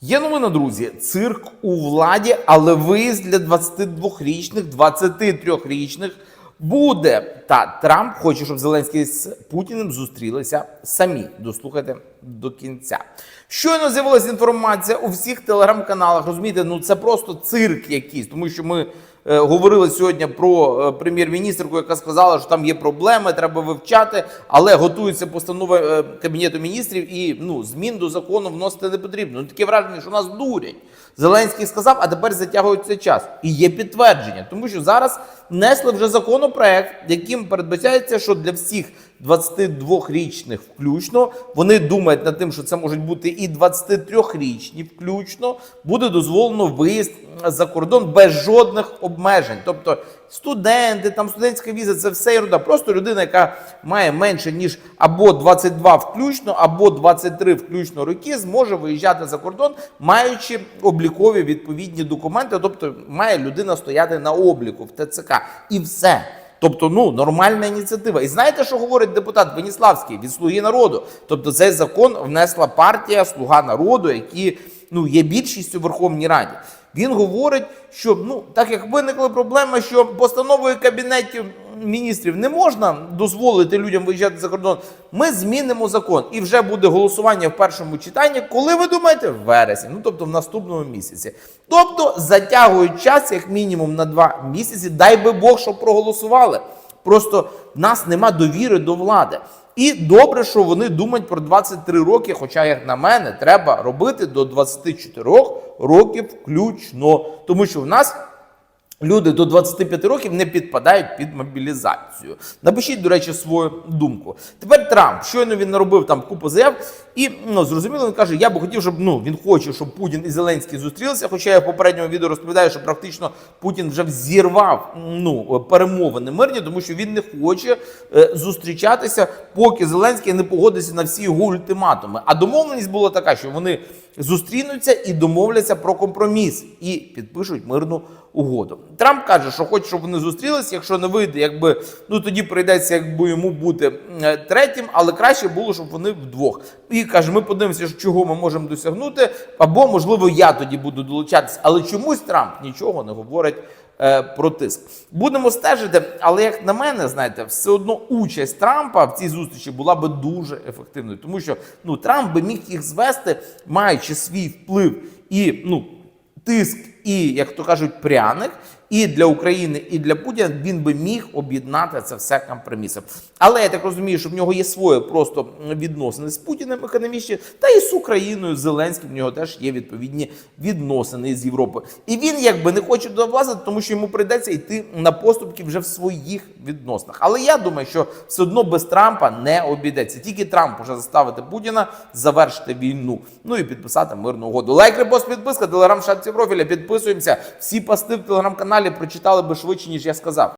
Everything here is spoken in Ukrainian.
Є новина, друзі. Цирк у владі, але виїзд для 22-річних, 23-річних буде. Та Трамп хоче, щоб Зеленський з Путіним зустрілися самі. Дослухайте до кінця. Щойно з'явилася інформація у всіх телеграм-каналах. Розумієте, ну це просто цирк якийсь, тому що ми. Е, Говорили сьогодні про е, прем'єр-міністрку, яка сказала, що там є проблеми, треба вивчати, але готується постанова е, кабінету міністрів, і ну змін до закону вносити не потрібно. Ну таке враження, що нас дурять. Зеленський сказав, а тепер затягується час. І є підтвердження, тому що зараз несли вже законопроект, яким передбачається, що для всіх 22-річних включно вони думають над тим, що це можуть бути і 23-річні включно, буде дозволено виїзд за кордон без жодних обмежень. Тобто студенти, там студентська віза, це все ерунда. Просто людина, яка має менше ніж або 22 включно, або 23 включно роки, зможе виїжджати за кордон, маючи облікові відповідні документи. Тобто має людина стояти на обліку в ТЦК і все. Тобто, ну нормальна ініціатива. І знаєте, що говорить депутат Веніславський від Слуги народу? Тобто, цей закон внесла партія Слуга народу, які ну є більшістю в Верховній Раді. Він говорить, що ну так як виникла проблема, що постановою кабінетів міністрів не можна дозволити людям виїжджати за кордон. Ми змінимо закон, і вже буде голосування в першому читанні. Коли ви думаєте, в вересні, ну тобто в наступному місяці. Тобто затягують час як мінімум на два місяці. Дай би Бог, щоб проголосували. Просто в нас нема довіри до влади. І добре, що вони думають про 23 роки. Хоча, як на мене, треба робити до 24 років включно, тому що в нас. Люди до 25 років не підпадають під мобілізацію. Напишіть, до речі, свою думку. Тепер Трамп щойно він наробив там купу заяв, і ну зрозуміло, він каже: я би хотів, щоб ну він хоче, щоб Путін і Зеленський зустрілися. Хоча я в попередньому відео розповідаю, що практично Путін вже взірвав ну перемовини мирні, тому що він не хоче е, зустрічатися, поки Зеленський не погодиться на всі його ультиматуми. А домовленість була така, що вони зустрінуться і домовляться про компроміс і підпишуть мирну угоду. Трамп каже, що хоче, щоб вони зустрілися. Якщо не вийде, якби ну тоді прийдеться, якби йому бути е, третім, але краще було, щоб вони вдвох. І каже, ми подивимося, чого ми можемо досягнути, або можливо я тоді буду долучатися. Але чомусь Трамп нічого не говорить. Е, Про тиск будемо стежити, але як на мене, знаєте, все одно участь Трампа в цій зустрічі була би дуже ефективною, тому що ну Трамп би міг їх звести, маючи свій вплив і ну тиск, і як то кажуть, пряник. І для України, і для Путіна він би міг об'єднати це все компромісом. Але я так розумію, що в нього є своє просто відносини з Путіним економічні, та і з Україною, з Зеленським. В нього теж є відповідні відносини з Європою. І він якби не хоче влазити, тому що йому прийдеться йти на поступки вже в своїх відносинах. Але я думаю, що все одно без Трампа не обійдеться. Тільки Трамп може заставити Путіна завершити війну. Ну і підписати мирну угоду. Лайк, репост, підписка, телеграм, шапці профіля. Підписуємося. Всі пости в телеграм-каналі прочитали би швидше, ніж я сказав.